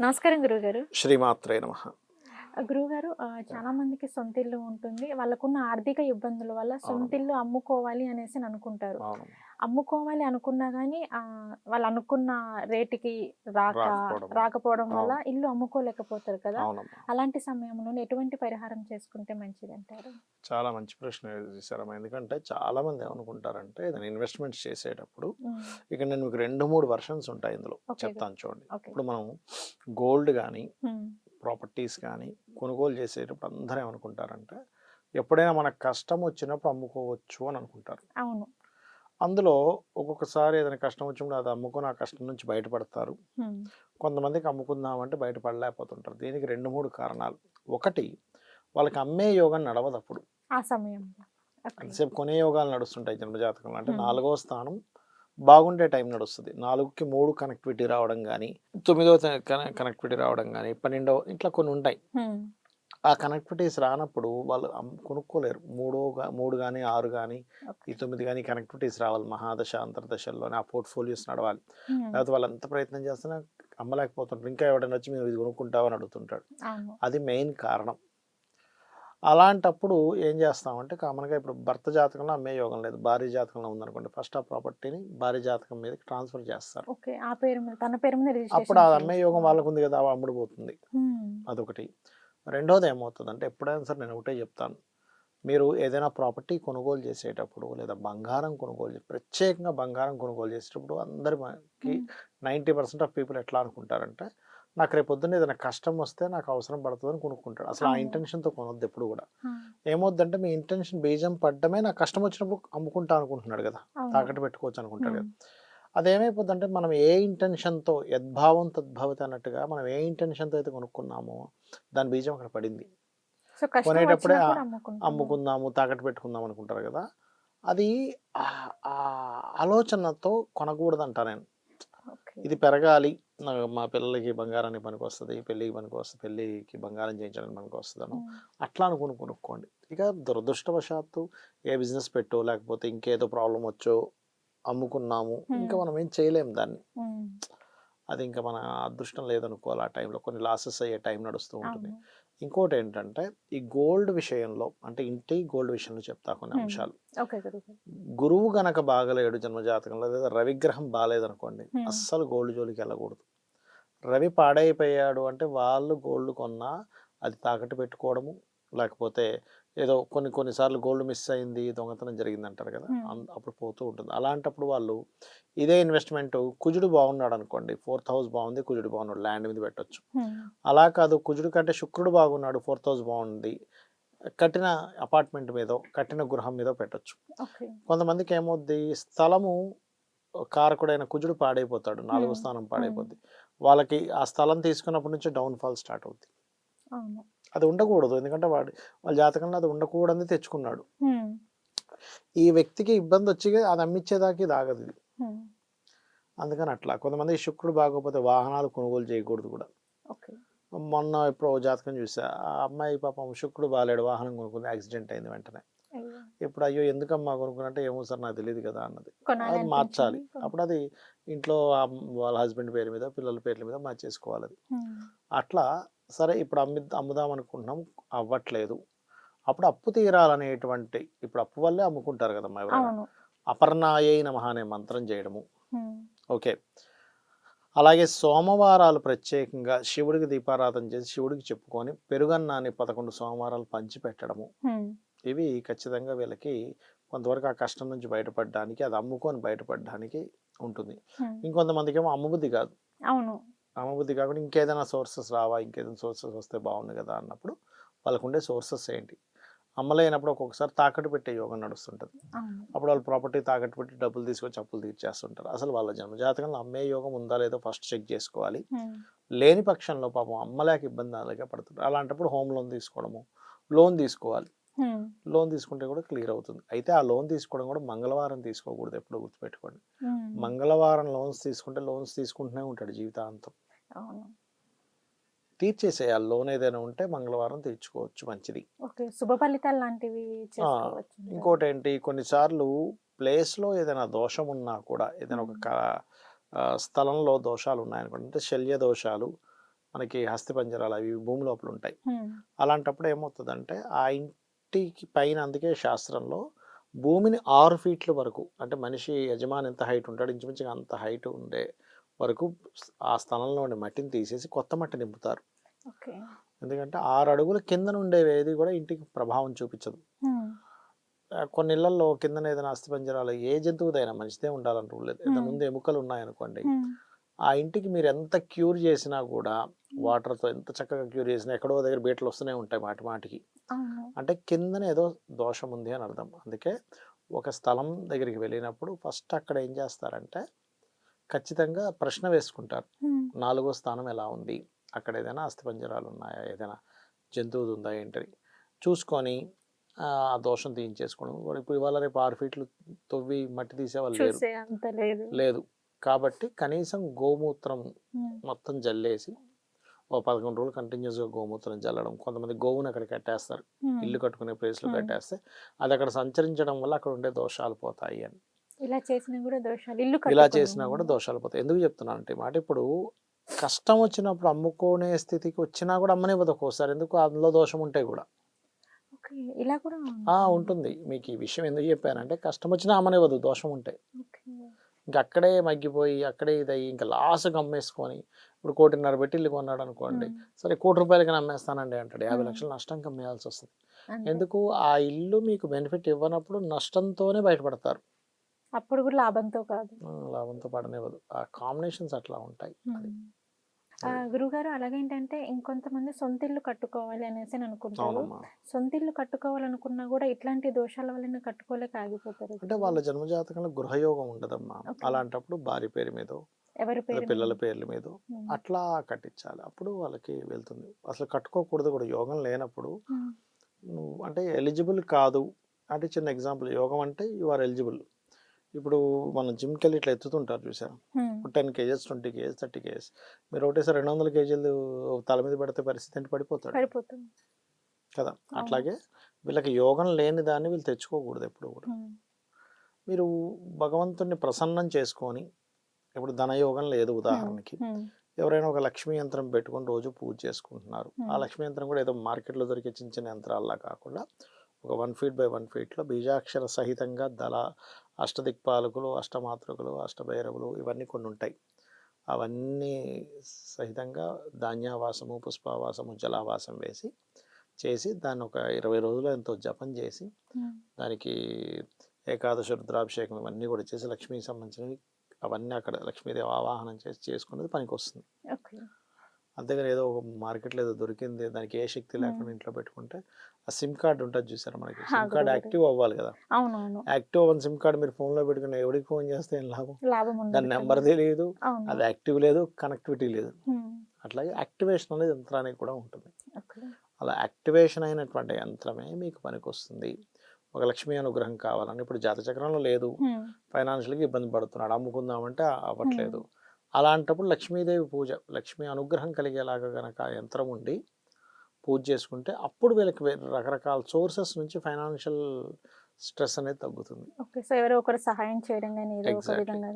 నమస్కారం గురుగారు శ్రీమాత్రే నమ. గురుగారు ఆ, చాలా మందికి సొంత ఇల్లు ఉంటుంది. వాళ్ళకున్న ఆర్థిక ఇబ్బందుల వల్ల సొంత ఇల్లు అమ్ముకోవాలి అనేసి అనుకుంటారు. అమ్ముకోవాలి అనుకున్నా గానీ ఆ, వాళ్ళు అనుకున్న రేటుకి రాక రాకపోవడం. వల్ల. ఇల్లు అమ్ముకోలేకపోతారు కదా. అలాంటి సమయంలో ఎటువంటి పరిహారం చేసుకుంటే మంచిది అంటారు చాలా మంచి ప్రశ్న చేశారమ్మా ఎందుకంటే చాలా మంది ఏమనుకుంటారంటే ఏదైనా ఇన్వెస్ట్మెంట్స్ చేసేటప్పుడు ఇక నేను మీకు రెండు మూడు వర్షన్స్ ఉంటాయి ఇందులో. చెప్తాను చూడండి. ఇప్పుడు మనం గోల్డ్ కానీ ప్రాపర్టీస్ కానీ కొనుగోలు చేసేటప్పుడు అందరూ ఏమనుకుంటారంటే ఎప్పుడైనా మనకు కష్టం వచ్చినప్పుడు అమ్ముకోవచ్చు అని అనుకుంటారు. అవును. అందులో ఒక్కొక్కసారి ఏదైనా కష్టం వచ్చినప్పుడు అది అమ్ముకొని ఆ కష్టం నుంచి బయటపడతారు. కొంతమందికి అమ్ముకుందామంటే బయటపడలేకపోతుంటారు. దీనికి రెండు మూడు కారణాలు. ఒకటి వాళ్ళకి అమ్మే యోగం నడవదు అప్పుడు ఆ సమయంలో. ఓకే. అంతసేపు కొనే యోగాలు నడుస్తుంటాయి జన్మజాతకంలో. అంటే. నాలుగవ స్థానం బాగుండే టైం నడుస్తుంది. నాలుగుకి మూడు కనెక్టివిటీ రావడం కానీ తొమ్మిదవ కనెక్టివిటీ రావడం కానీ పన్నెండవ ఇట్లా కొన్ని ఉంటాయి. ఆ కనెక్టివిటీస్ రానప్పుడు వాళ్ళు కొనుక్కోలేరు. మూడో మూడు కానీ ఆరు కానీ. ఈ తొమ్మిది కానీ కనెక్టివిటీస్ రావాలి. మహాదశ అంతర్దశల్లోనే ఆ పోర్ట్ఫోలియోస్ నడవాలి. లేకపోతే వాళ్ళు ఎంత ప్రయత్నం చేస్తున్నా అమ్మలేకపోతుంటారు. ఇంకా ఎవడైనా వచ్చి మేము ఇది కొనుక్కుంటావు అని అడుగుతుంటాడు. అది మెయిన్ కారణం. అలాంటప్పుడు ఏం చేస్తామంటే కామన్గా ఇప్పుడు భర్త జాతకంలో అమ్మే యోగం లేదు. భార్య జాతకంలో ఉందనుకోండి ఫస్ట్ ఆ ప్రాపర్టీని భార్య జాతకం మీదకి ట్రాన్స్ఫర్ చేస్తారు. ఓకే. ఆ పేరు మీద తన పేరు మీద అప్పుడు ఆ అమ్మే యోగం వాళ్ళకు ఉంది కదా అమ్ముడు పోతుంది అదొకటి. రెండోది ఏమవుతుందంటే ఎప్పుడైనా సరే నేను ఒకటే చెప్తాను. మీరు ఏదైనా ప్రాపర్టీ కొనుగోలు చేసేటప్పుడు లేదా బంగారం కొనుగోలు ప్రత్యేకంగా బంగారం కొనుగోలు చేసేటప్పుడు అందరి మనకి um, ninety percent of people ఎట్లా అనుకుంటారంటే నాకు రేపు పొద్దున్న ఏదైనా కష్టం వస్తే నాకు అవసరం పడుతుందని కొనుక్కుంటాడు. అసలు ఆ. ఇంటెన్షన్తో కొనొద్దు ఎప్పుడు కూడా. ఆ, ఏమవుద్దంటే మీ ఇంటెన్షన్ బీజం పడ్డమే నాకు కష్టం వచ్చినప్పుడు అమ్ముకుంటా అనుకుంటున్నాడు కదా. తాకట్టు పెట్టుకోవచ్చు అనుకుంటాడు కదా. అదేమైపోద్దంటే మనం ఏ ఇంటెన్షన్తో యద్భావం తద్భవతి అన్నట్టుగా మనం ఏ ఇంటెన్షన్తో అయితే కొనుక్కున్నామో దాని బీజం అక్కడ పడింది. కొనేటప్పుడే. అమ్ముకుందాము తాకట్టు పెట్టుకుందాం అనుకుంటారు కదా. అది ఆలోచనతో కొనకూడదు అంటా నేను. ఇది పెరగాలి మా పిల్లలకి బంగారానికి పనికి వస్తుంది పెళ్ళికి పనికి వస్తుంది పెళ్ళికి బంగారం చేయించడానికి పనికి వస్తుందను అట్లా అనుకుని కొనుక్కోండి. ఇక దురదృష్టవశాత్తు ఏ బిజినెస్ పెట్టో లేకపోతే ఇంకేదో ప్రాబ్లం వచ్చో అమ్ముకున్నాము ఇంకా. మనం ఏం చేయలేం దాన్ని. అది ఇంకా మన అదృష్టం లేదనుకోవాలి ఆ టైంలో. కొన్ని లాసెస్ అయ్యే టైం నడుస్తూ ఉంటుంది. ఇంకోటి ఏంటంటే ఈ గోల్డ్ విషయంలో అంటే ఇంటి గోల్డ్ విషయంలో చెప్తా కొన్ని. అంశాలు గురువు గనక బాగలేడు జన్మజాతకంలో లేదా రవిగ్రహం బాగాలేదనుకోండి. అస్సలు గోల్డ్ జోలికి వెళ్ళకూడదు రవి పాడైపోయాడు అంటే వాళ్ళు గోల్డ్ కొన్నా అది తాకట్టు పెట్టుకోవడము లేకపోతే ఏదో కొన్ని కొన్నిసార్లు గోల్డ్ మిస్ అయింది దొంగతనం జరిగింది అంటారు కదా అప్పుడు పోతూ ఉంటుంది. అలాంటప్పుడు వాళ్ళు ఇదే ఇన్వెస్ట్మెంట్ కుజుడు బాగున్నాడు అనుకోండి ఫోర్త్ హౌస్ బాగుంది కుజుడు బాగున్నాడు ల్యాండ్ మీద పెట్టొచ్చు. అలా కాదు కుజుడు కంటే శుక్రుడు బాగున్నాడు ఫోర్త్ హౌస్ బాగుంది కట్టిన అపార్ట్మెంట్ మీదో కట్టిన గృహం మీదో పెట్టొచ్చు. కొంతమందికి ఏమవుద్ది స్థలము కారకుడైన కుజుడు పాడైపోతాడు నాలుగో. స్థానం పాడైపోద్ది. వాళ్ళకి ఆ స్థలం తీసుకున్నప్పటి నుంచి డౌన్ ఫాల్ స్టార్ట్ అవుద్ది. అవును అది ఉండకూడదు. ఎందుకంటే వాడి వాళ్ళ జాతకంలో అది ఉండకూడదని తెచ్చుకున్నాడు. ఈ వ్యక్తికి ఇబ్బంది వచ్చి అది అమ్మించేదాకా ఇది ఆగదు ఇది. అందుకని అట్లా. కొంతమంది శుక్రుడు బాగోకపోతే వాహనాలు కొనుగోలు చేయకూడదు కూడా. మొన్న ఎప్పుడో ఓ జాతకం చూసా. ఆ అమ్మాయి పాపం శుక్రుడు బాగాలేడు వాహనం కొనుక్కుంది యాక్సిడెంట్ అయింది వెంటనే. ఇప్పుడు అయ్యో ఎందుకమ్మా కొనుక్కున్నట్టే ఏమో సార్ నాకు తెలియదు కదా అన్నది. అది మార్చాలి. అప్పుడు అది ఇంట్లో వాళ్ళ హస్బెండ్ పేరు మీద పిల్లల పేర్ల మీద మార్చేసుకోవాలి అది. అట్లా సరే ఇప్పుడు అమ్మి అమ్ముదాం అనుకుంటున్నాం అవ్వట్లేదు. అప్పుడు అప్పు తీరాలనేటువంటి ఇప్పుడు అప్పు వల్లే అమ్ముకుంటారు కదమ్మా ఎవరైనా. అపర్ణాయై నమః అనే మంత్రం చేయడము. ఓకే. అలాగే సోమవారాలు ప్రత్యేకంగా శివుడికి దీపారాధన చేసి శివుడికి చెప్పుకొని పెరుగన్నాన్ని పదకొండు సోమవారాలు పంచి పెట్టడము ఉమ్, ఇవి ఖచ్చితంగా వీళ్ళకి కొంతవరకు ఆ కష్టం నుంచి బయటపడడానికి అది అమ్ముకొని బయటపడడానికి ఉంటుంది. ఇంకొంతమందికి ఏమో అమ్మబుద్ధి కాదు. అవును. అమ్మబుద్ధి కాకుండా ఇంకేదైనా సోర్సెస్ రావా ఇంకేదైనా సోర్సెస్ వస్తే బాగుంది కదా అన్నప్పుడు వాళ్ళకు ఉండే సోర్సెస్ ఏంటి? అమ్మలేనప్పుడు ఒక్కొక్కసారి తాకట్టు పెట్టే యోగం నడుస్తుంటుంది. అప్పుడు వాళ్ళు ప్రాపర్టీ తాకట్టు పెట్టి డబ్బులు తీసుకొచ్చి అప్పులు తీర్చేస్తుంటారు. అసలు వాళ్ళ జన్మజాతకంలో అమ్మే యోగం ఉందా లేదో ఫస్ట్ చెక్ చేసుకోవాలి. లేని పక్షంలో పాపం అమ్మలేక ఇబ్బంది అలాగే పడుతుంది అలాంటప్పుడు హోమ్ లోన్ తీసుకోవడము లోన్ తీసుకోవాలి. లోన్ తీసుకుంటే కూడా క్లియర్ అవుతుంది. అయితే ఆ లోన్ తీసుకోవడం కూడా మంగళవారం తీసుకోకూడదు ఎప్పుడు గుర్తుపెట్టుకోండి. మంగళవారం లోన్స్ తీసుకుంటే లోన్స్ తీసుకుంటూనే ఉంటాడు జీవితాంతం. అవును. తీర్చేసేయాలి. లోన్ ఏదైనా ఉంటే మంగళవారం తీర్చుకోవచ్చు. మంచిది. ఓకే. శుభ ఫలితాలు లాంటివి చేసుకోవచ్చు ఇంకోటి ఏంటి కొన్నిసార్లు ప్లేస్లో ఏదైనా దోషం ఉన్నా కూడా ఏదైనా ఒక క- ఆ, స్థలంలో దోషాలు ఉన్నాయనుకోండి అంటే శల్య దోషాలు మనకి హస్తి పంజరాలు అవి భూమి లోపల ఉంటాయి. ఉమ్, అలాంటప్పుడు ఏమవుతుందంటే ఆ ఇంటికి పైన అందుకే శాస్త్రంలో భూమిని ఆరు ఫీట్ల వరకు అంటే మనిషి యజమాని ఎంత హైట్ ఉంటాడు ఇంచుమించుగా అంత హైట్ ఉండే వరకు ఆ స్థలంలో ఉండే మట్టిని తీసేసి కొత్త మట్టి నింపుతారు. ఎందుకంటే ఆరు అడుగుల కింద ఏది కూడా ఇంటికి ప్రభావం చూపించదు. కొన్ని ఇళ్ళలో కిందన ఏదైనా అస్థి పంజరాలు ఏ జంతువుదైనా మంచిదే ఉండాలని రూల్ లేదు. ఏదైనా Hmm. ముందు ఎముకలు ఉన్నాయనుకోండి ఆ ఇంటికి మీరు ఎంత క్యూర్ చేసినా కూడా వాటర్తో ఎంత చక్కగా క్యూర్ చేసినా ఎక్కడో దగ్గర బీటలు వస్తూనే ఉంటాయి మాటి మాటికి. అంటే కిందన ఏదో దోషం ఉంది అని అర్థం. అందుకే ఒక స్థలం దగ్గరికి వెళ్ళినప్పుడు ఫస్ట్ అక్కడ ఏం చేస్తారంటే ఖచ్చితంగా ప్రశ్న వేసుకుంటారు. నాలుగో స్థానం ఎలా ఉంది? అక్కడ ఏదైనా అస్థిపంజరాలు ఉన్నాయా? ఏదైనా జంతువుది ఉందా ఏంటని చూసుకొని ఆ దోషం తీయించేసుకోవడం. ఇప్పుడు ఇవాళ రేపు ఆరు ఫీట్లు తవ్వి మట్టి తీసే వాళ్ళు లేరు. లేదు. లేదు. కాబట్టి కనీసం గోమూత్రం మొత్తం జల్లేసి ఓ పదకొండు రోజులు కంటిన్యూస్గా గోమూత్రం జల్లడం. కొంతమంది గోవును అక్కడ కట్టేస్తారు. ఇల్లు కట్టుకునే ప్లేస్లో. కట్టేస్తే అది అక్కడ సంచరించడం వల్ల అక్కడ ఉండే దోషాలు పోతాయి అని. ఇలా చేసినా కూడా దోషాలు ఇల్లు ఇలా చేసినా కూడా దోషాలు పోతాయి. ఎందుకు చెప్తున్నాను అంటే మాట ఇప్పుడు కష్టం వచ్చినప్పుడు అమ్ముకునే స్థితికి వచ్చినా కూడా అమ్మనివ్వదు ఒక్కోసారి. ఎందుకు? అందులో దోషం ఉంటాయి కూడా. ఇలా కూడా ఆ ఉంటుంది? మీకు ఈ విషయం ఎందుకు చెప్పానంటే కష్టం వచ్చినా అమ్మనివ్వదు దోషం ఉంటాయి ఇంకా అక్కడే మగ్గిపోయి అక్కడే ఇదయ్యి ఇంకా లాస్ట్గా అమ్మేసుకొని ఇప్పుడు కోటిన్నర పెట్టి ఇల్లు కొన్నాడు అనుకోండి. సరే కోటి రూపాయలకి అమ్మేస్తానండి అంటాడు. యాభై. లక్షలు నష్టం అమ్మేయాల్సి వస్తుంది. ఎందుకు? ఆ ఇల్లు మీకు బెనిఫిట్ ఇవ్వనప్పుడు నష్టంతోనే బయటపడతారు. అప్పుడు కూడా లాభంతో కాదు. లాభంతో పడనివ్వదు ఆ కాంబినేషన్స్ అట్లా ఉంటాయి అది. ఆ, గురుగారు అలాగేంటంటే ఇంకొంతమంది సొంత ఇల్లు కట్టుకోవాలి అనేసి అని అనుకుంటారు. సొంత ఇల్లు కట్టుకోవాలనుకున్నా కూడా ఇట్లాంటి దోషాల వల్ల కట్టుకోలేక ఆగిపోతారు అంటే వాళ్ళ జన్మజాతకంలో గృహయోగం ఉండదమ్మా. అలాంటప్పుడు భార్య పేరు మీద ఎవరి పేరు పిల్లల? పేర్ల మీద అట్లా కట్టించాలి. అప్పుడు వాళ్ళకి వెళ్తుంది. అసలు కట్టుకోకూడదు కూడా. యోగం లేనప్పుడు నువ్వు అంటే ఎలిజిబుల్ కాదు. అంటే చిన్న ఎగ్జాంపుల్. యోగం అంటే యు ఆర్ ఎలిజిబుల్. ఇప్పుడు మనం జిమ్కి వెళ్ళి ఇట్లా ఎత్తుతుంటారు చూసారు ఉమ్, ten KGs twenty KGs thirty KGs. మీరు ఒకటేసారి రెండు వందల కేజీలు తల మీద పడితే పరిస్థితి ఏంటి? పడిపోతాడు. పడిపోతుంది కదా. అట్లాగే వీళ్ళకి యోగం లేని దాన్ని వీళ్ళు తెచ్చుకోకూడదు ఎప్పుడు కూడా. మీరు భగవంతుణ్ణి ప్రసన్నం చేసుకొని ఇప్పుడు ధనయోగం లేదు ఉదాహరణకి. ఎవరైనా ఒక లక్ష్మీ యంత్రం పెట్టుకొని రోజు పూజ చేసుకుంటున్నారు. ఆ. లక్ష్మీ యంత్రం కూడా ఏదో మార్కెట్లో దొరికే చిన్న చిన్న యంత్రాల్లా కాకుండా ఒక వన్ ఫీట్ బై వన్ ఫీట్లో బీజాక్షర సహితంగా దళ అష్టదిక్పాలకులు అష్టమాతృకులు అష్టభైరవులు ఇవన్నీ కొన్ని ఉంటాయి అవన్నీ సహితంగా ధాన్యావాసము పుష్పావాసము జలావాసం వేసి చేసి దాన్ని ఒక ఇరవై రోజులు ఎంతో జపం చేసి దానికి ఏకాదశ రుద్రాభిషేకం ఇవన్నీ కూడా చేసి లక్ష్మికి సంబంధించినవి అవన్నీ అక్కడ లక్ష్మీదేవి ఆవాహనం చేసి చేసుకున్నది పనికి వస్తుంది అంతేగాని ఏదో ఒక మార్కెట్లో ఏదో దొరికింది దానికి ఏ శక్తి లేకుండా ఇంట్లో పెట్టుకుంటే ఆ సిమ్ కార్డ్ ఉంటుంది చూసారా మనకి? SIM card. యాక్టివ్ అవ్వాలి కదా. అవునవును. యాక్టివ్ అవ్వని సిమ్ కార్డ్ మీరు phone లో పెట్టుకుని ఎవరికి ఫోన్ చేస్తే ఏం లాభం? దాని. నెంబర్ తెలియదు అది యాక్టివ్ లేదు కనెక్టివిటీ లేదు. అట్లాగే యాక్టివేషన్ అనేది యంత్రానికి కూడా ఉంటుంది. అలా యాక్టివేషన్ అయినటువంటి యంత్రమే మీకు పనికి వస్తుంది ఒక లక్ష్మీ అనుగ్రహం కావాలని ఇప్పుడు జాతచక్రంలో లేదు. ఫైనాన్షియల్గా ఇబ్బంది పడుతున్నాడు అమ్ముకుందామంటే అవ్వట్లేదు. అలాంటప్పుడు లక్ష్మీదేవి పూజ లక్ష్మీ అనుగ్రహం కలిగేలాగా కనుక యంత్రం ఉండి పూజ చేసుకుంటే అప్పుడు వీళ్ళకి రకరకాల సోర్సెస్ నుంచి ఫైనాన్షియల్ స్ట్రెస్ అనేది తగ్గుతుంది. ఓకే. సో ఎవరో ఒకరు సహాయం చేయడం కానీ ఏదో ఒక విధంగా